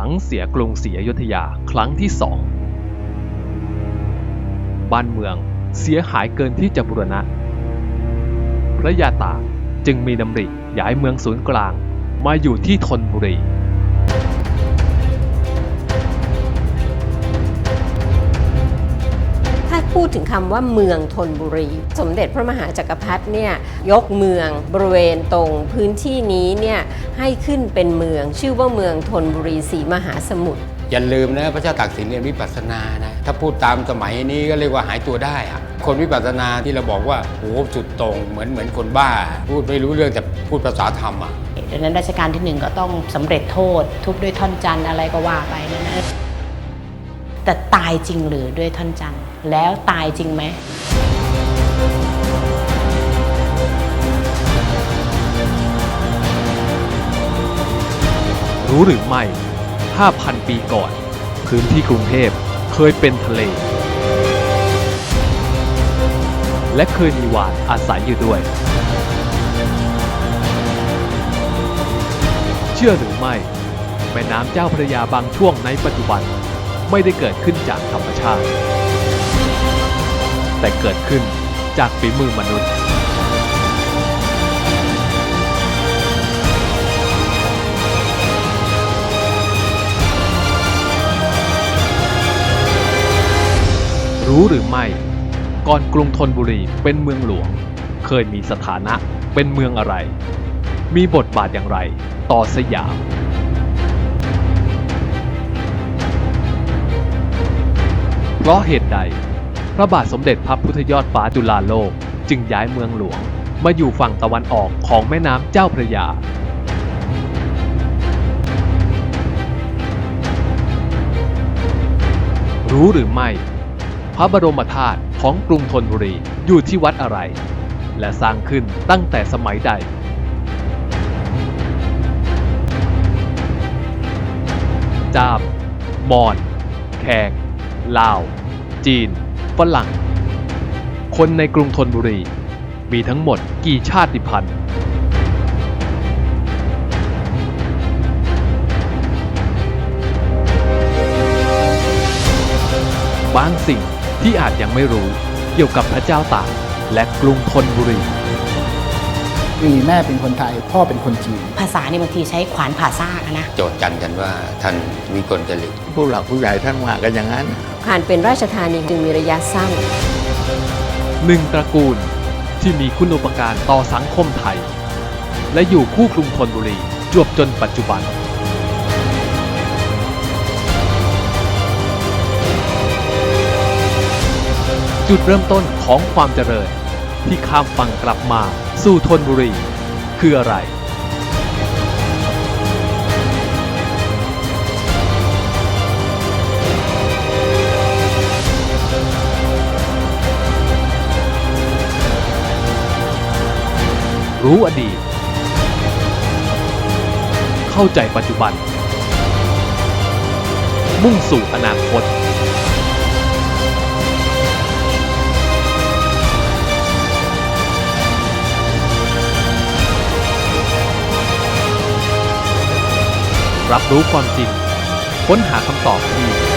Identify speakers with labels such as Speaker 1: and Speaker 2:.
Speaker 1: ลังเสียกรุงศรีอยุธยาครั้งที่สองบ้านเมืองเสียหายเกินที่จะบูรณะ พระยาตากจึงมีดำริย้ายเมืองศูนย์กลางมาอยู่ที่ธนบุรี
Speaker 2: พูดถึงคำว่าเมืองธนบุรี สมเด็จพระมหาจักรพรรดิเนี่ยยกเมืองบริเวณตรงพื้นที่นี้เนี่ยให้ขึ้นเป็นเมือง ชื่อว่าเมืองธนบุรีสีมหาสมุทร
Speaker 3: อย่าลืมนะพระเจ้าตากสินเรียนวิปัสสนานะถ้าพูดตามสมัยนี้ก็เรียกว่าหายตัวได้อะคนวิปัสสนาที่เราบอกว่าโอ้สุดโต่งเหมือนเหมือนคนบ้า พูดไม่รู้เรื่องแต่พูดภาษาธรรมอะ
Speaker 4: ดังนั้นรัชกาลที่หนึ่งก็ต้องสำเร็จโทษ ทุบด้วยท่อนจันทร์อะไรก็ว่าไปนะนะแต่ตายจริงหรือด้วยท่อนจันทร์ แล้วตายจริงไหม
Speaker 1: รู้หรือไม่ 5,000 ปีก่อน พื้นที่กรุงเทพเคยเป็นทะเล และเคยมีวานอาศัยอยู่ด้วย เชื่อหรือไม่ แม่น้ำเจ้าพระยาบางช่วงในปัจจุบัน ไม่ได้เกิดขึ้นจากธรรมชาติ แต่เกิดขึ้นจากฝีมือมนุษย์ รู้หรือไม่ ก่อนกรุงธนบุรีเป็นเมืองหลวง เคยมีสถานะเป็นเมืองอะไร มีบทบาทอย่างไรต่อสยามเพราะเหตุใด พระบาทสมเด็จพระพุทธยอดฟ้าจุฬาโลก จึงย้ายเมืองหลวง มาอยู่ฝั่งตะวันออกของแม่น้ำเจ้าพระยารู้หรือไม่ พระบรมธาตุของกรุงธนบุรีอยู่ที่วัดอะไร และสร้างขึ้นตั้งแต่สมัยใด จาบมอญแขกลาว จีน ฝรั่ง คนในกรุงธนบุรี มีทั้งหมดกี่ชาติพันธุ์ บางสิ่งที่อาจยังไม่รู้เกี่ยวกับพระเจ้าตากและกรุงธนบุรี
Speaker 5: มีแม่เป็นคนไทย พ่อเป็นคนจีน
Speaker 4: ภาษานี่บางทีใช้ขวานผ่าซากอะนะ
Speaker 3: โจทย์กันกันว่าท่านวิกลจริต
Speaker 6: ผู้หลักผู้ใหญ่ท่านว่ากันอย่างนั้น
Speaker 2: การเป็นราชธานีจึงมีระยะสั้น
Speaker 1: หนึ่งตระกูลที่มีคุณูปการต่อสังคมไทย และอยู่คู่กรุงธนบุรีจวบจนปัจจุบันจุดเริ่มต้นของความเจริญ ที่ข้ามฝั่งกลับมาสู่ธนบุรี คืออะไร รู้อดีต เข้าใจปัจจุบัน มุ่งสู่อนาคต รับรู้ความจริง ค้นหาคำตอบที่